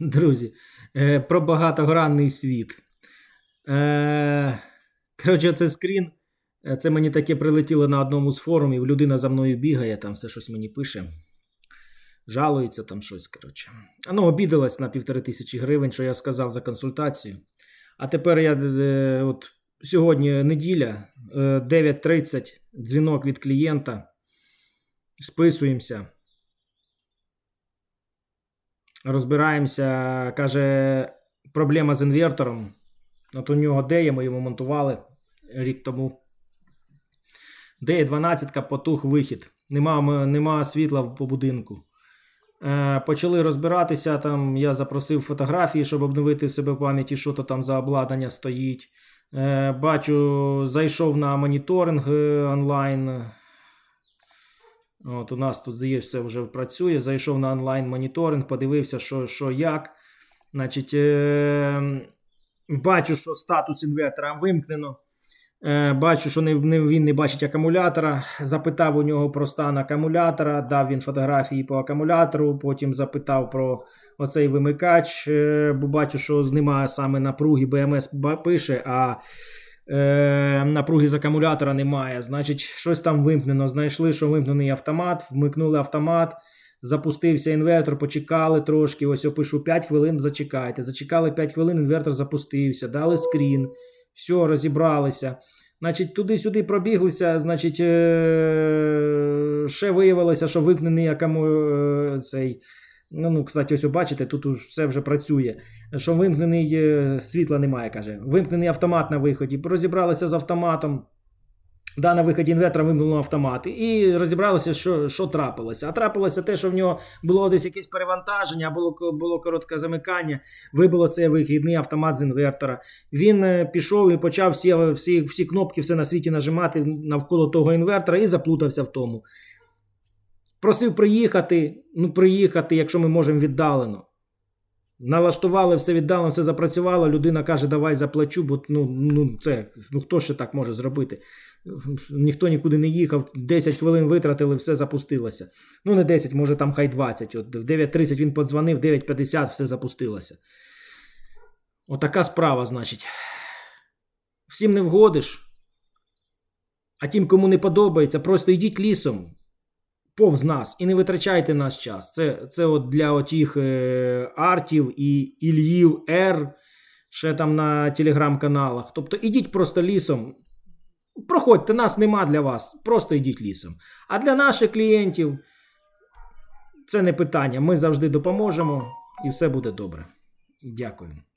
друзі, е, про багатогранний світ. Е, коротше, це скрін. Е, Це мені таке прилетіло на одному з форумів. Людина за мною бігає, там все щось мені пише. Жалується там щось. коротше. Ну, обідалась на півтори тисячі гривень, що я сказав за консультацію. А тепер я е, от сьогодні неділя, е, 9.30, дзвінок від клієнта. Списуємося. Розбираємося. Каже, проблема з інвертором. От у нього деє, ми йому монтували рік тому. Деє 12 потух вихід. Нема, нема світла по будинку. Е, почали розбиратися. Там я запросив фотографії, щоб обновити в себе пам'яті, що то там за обладнання стоїть. Е, бачу, зайшов на моніторинг е, онлайн. От у нас тут є все вже працює. Зайшов на онлайн моніторинг, подивився, що, що як. Значить, е, бачу, що статус інвертора вимкнено. Е, бачу, що не, не, він не бачить акумулятора. Запитав у нього про стан акумулятора, дав він фотографії по акумулятору, потім запитав про оцей вимикач, е, бо бачу, що немає саме напруги, БМС пише, а е, напруги з акумулятора немає. Значить, щось там вимкнено. Знайшли, що вимкнений автомат, вмикнули автомат. Запустився інвертор, почекали трошки. Ось я пишу 5 хвилин, зачекайте. Зачекали 5 хвилин, інвертор запустився, дали скрін, все, розібралися. Значить, туди-сюди пробіглися, значить, е- ще виявилося, що вимкнений акому е-. Ну, ну, кстати, ось бачите, тут уж все вже працює. Що вимкнений е, світла немає, каже. Вимкнений автомат на виході. Розібралися з автоматом. Да, на виході інвертора вимкнуло автомат. І розібралися, що, що трапилося. А трапилося те, що в нього було десь якесь перевантаження, було, було коротке замикання, вибило цей вихідний автомат з інвертора. Він е, пішов і почав всі, всі, всі кнопки, все на світі нажимати навколо того інвертора і заплутався в тому. Просив приїхати, ну приїхати, якщо ми можемо віддалено. Налаштували все віддалено, все запрацювало. Людина каже, давай заплачу, бо ну, ну, це, ну хто ще так може зробити? Ніхто нікуди не їхав, 10 хвилин витратили, все запустилося. Ну, не 10, може там хай 20. От в 9.30 він подзвонив, 9.50 все запустилося. Отака справа, значить. Всім не вгодиш. А тим, кому не подобається, просто йдіть лісом повз нас і не витрачайте наш час. Це, це от для отіх е, артів і Ільїв Р, ще там на телеграм-каналах. Тобто ідіть просто лісом. Проходьте, нас нема для вас. Просто йдіть лісом. А для наших клієнтів це не питання. Ми завжди допоможемо і все буде добре. Дякую.